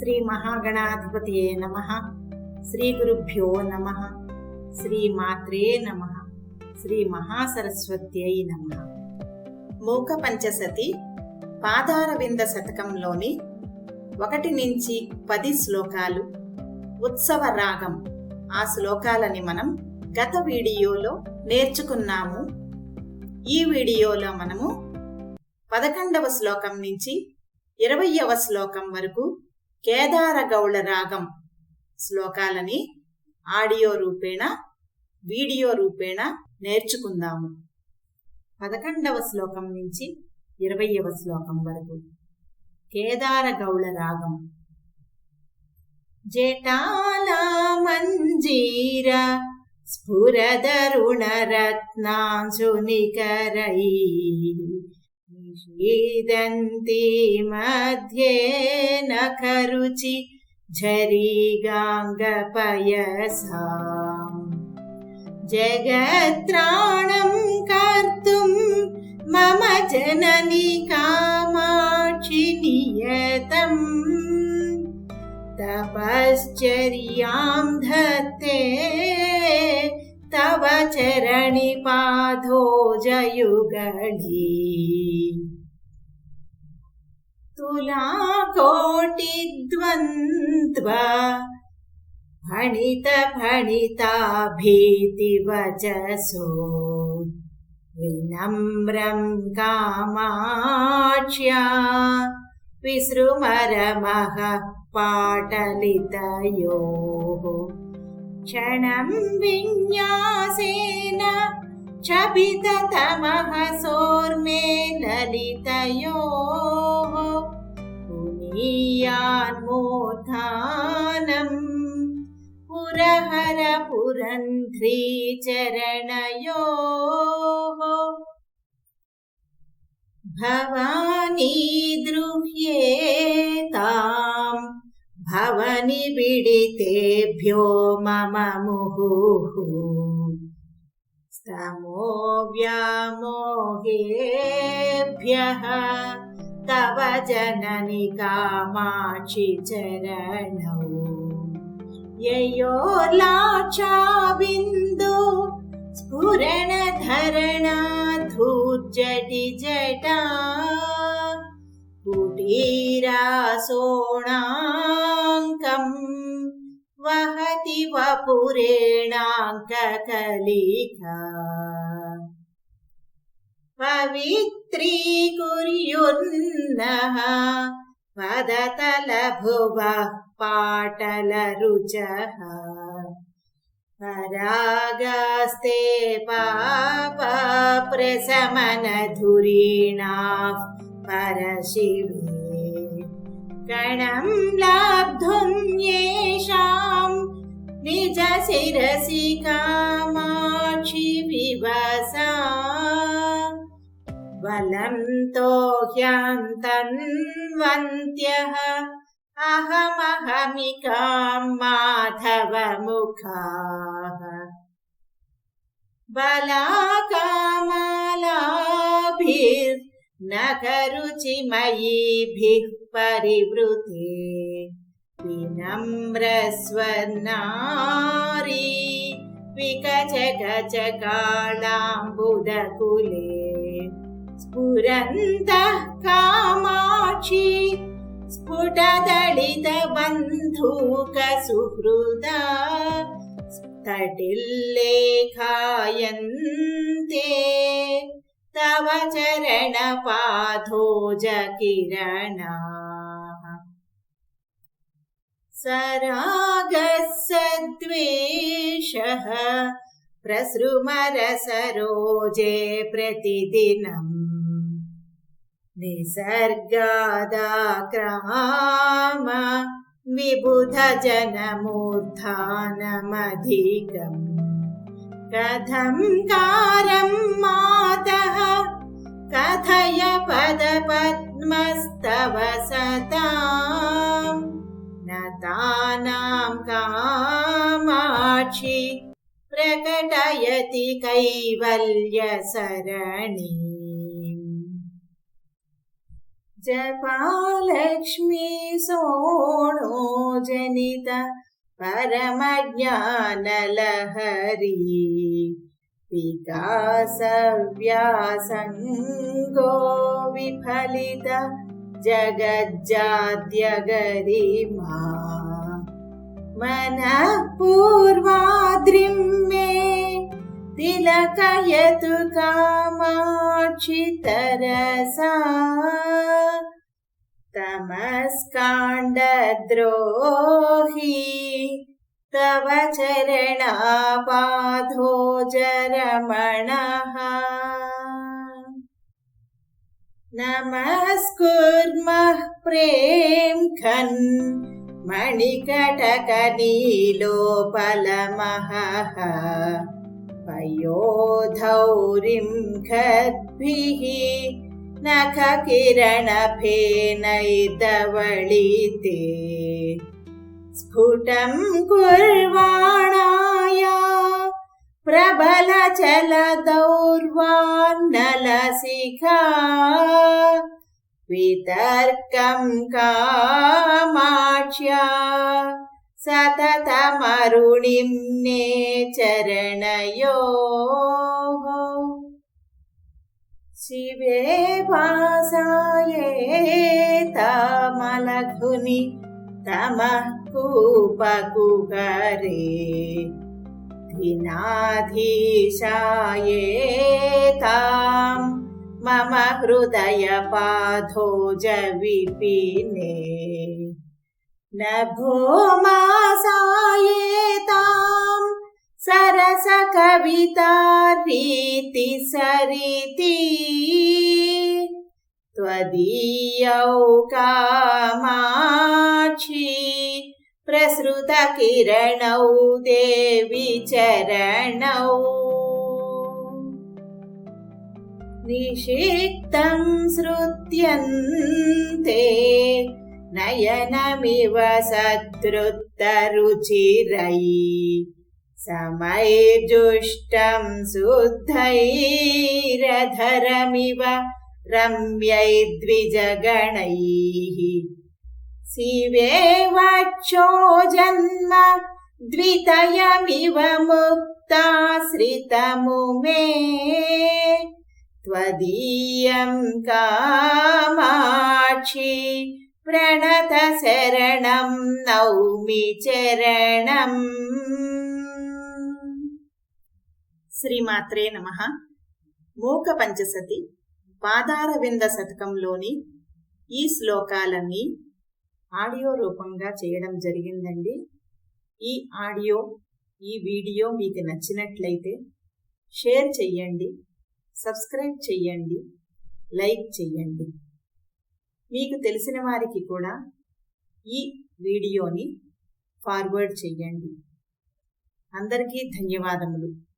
శ్రీమహాగణాధిపతయే నమ. శ్రీగురుభ్యో నమ. శ్రీమాత్రే నమ. శ్రీ మహాసరస్వత్యై నమ. మూక పంచసతి పాదారవింద శతకంలోని ఒకటి నుంచి పది శ్లోకాలు. ఉత్సవ రాగం. ఆ శ్లోకాలని మనం గత వీడియోలో నేర్చుకున్నాము. ఈ వీడియోలో మనము పదకొండవ శ్లోకం నుంచి ఇరవయవ శ్లోకం వరకు కేదార గౌళ రాగం శ్లోకాలని ఆడియో రూపేణ వీడియో రూపేణ నేర్చుకుందాము. పదకొండవ శ్లోకం నుంచి ఇరవయవ శ్లోకం వరకు. కేదార గౌళ రాగం జటాలా మంజీర స్ఫురదరుణరత్నాంశునికరై निषीदन्ति मध्ये नखरुचि झरीगाङ्गपयसा जगत्राणं कर्तुं मम जननि कामाक्षि नियतम्। तपश्चर्यां धत्ते तव चरणिपाधो जयुगढी तुलाकोटिद्वन्द्व फणितफणिता भीतिवचसो विनम्रं कामाक्ष्या विसृमरमः पाटलितयोः क्षणं विन्यासेन क्षपिततमः सोर्मे ललितयोः पुनीयान्मोत्थानम् पुरहर पुरन्ध्रीचरणयोः भवानी द्रुह्येताम् भवनि बिडितेभ्यो मम मुहुः स्तमो व्यामोहेभ्यः तव जननि कामाक्षि चरणौ। ययोर्लाक्षाबिन्दु स्फुरणधरणा धूर्जटि जटा कुटीरासोणाङ्कम् वहति वपुरेणाङ्ककलिका पवित्रीकुर्युन्नः पदतलभुवः पाटलरुचः। परागास्ते पापप्रशमनधुरीणाः परशिवे कणं लब्धुं येषां निजशिरसि कामाक्षि विवसा बलं तो ह्यन्तन्वन्त्यः अहमहमिकां माधवमुखाः। बलाकामालाभिर्न करुचिमयीभिः परिवृते विनम्रस्वर्नारी विकचकचकालाम्बुदकुले स्फुरन्तः कामाक्षी स्फुटदलितबन्धूकसुहृदा तटिल्लेखायन्ते तव चरणपाधोजकिरणाः सरागः सद्वेषः प्रसृमरसरोजे प्रतिदिनम् निसर्गादाक्राम विबुधजनमूर्धानमधिकम्। कथं कारं मातः पदपद्मस्तव सताम् न तानां कामाक्षि प्रकटयति कैवल्यसरणि। जपालक्ष्मी सोणो जनित परमज्ञानलहरी। विकासव्यासङ्गो विफलित जगज्जाद्यगरिमा मनः पूर्वाद्रिं मे तिलकयतु कामाक्षितरसा तमस्काण्डद्रोही तव चरणापाधो जरमणः नमस्कुर्मः प्रेम खन् मणिकटकनीलोपलमहः पयोधौरिं खद्भिः नखकिरणफेनैतवळिते। स्फुटं कुर्वाणाय ప్రబల చల దౌర్వాన్నల శిఖా వితర్కం కామాక్ష్యా సతతమరుణిం నే చరణయో. శివే వాసాయే తమలఘుని తమః కూపకుకరే सिद्धिनाधीशायेतां मम हृदयपाधोजविपिने न भूमा सायेतां सरसकविता रीति सरिति त्वदीयौ कामाक्षी। प्रसृतकिरणौ देवि चरणौ। निषिक्तं श्रुत्यन्ते नयनमिव सदृत्तरुचिरै समैर्जुष्टं शुद्धैरधरमिव रम्यैर्द्विजगणैः शिवे वक्षो जन्म द्वितयमिव मुक्ताश्रितमुमे त्वदीयं कामाक्षि प्रणतशरणं नौमि चरणम् శ్రీమాత్రే నమ మూక పంచసతి పాదారవింద శతకంలోని ఈ శ్లోకాలన్నీ ఆడియో రూపంగా చేయడం జరిగిందండి. ఈ ఆడియో ఈ వీడియో మీకు నచ్చినట్లయితే షేర్ చెయ్యండి సబ్స్క్రైబ్ చెయ్యండి లైక్ చెయ్యండి. మీకు తెలిసిన వారికి కూడా ఈ వీడియోని ఫార్వర్డ్ చెయ్యండి. అందరికీ ధన్యవాదములు.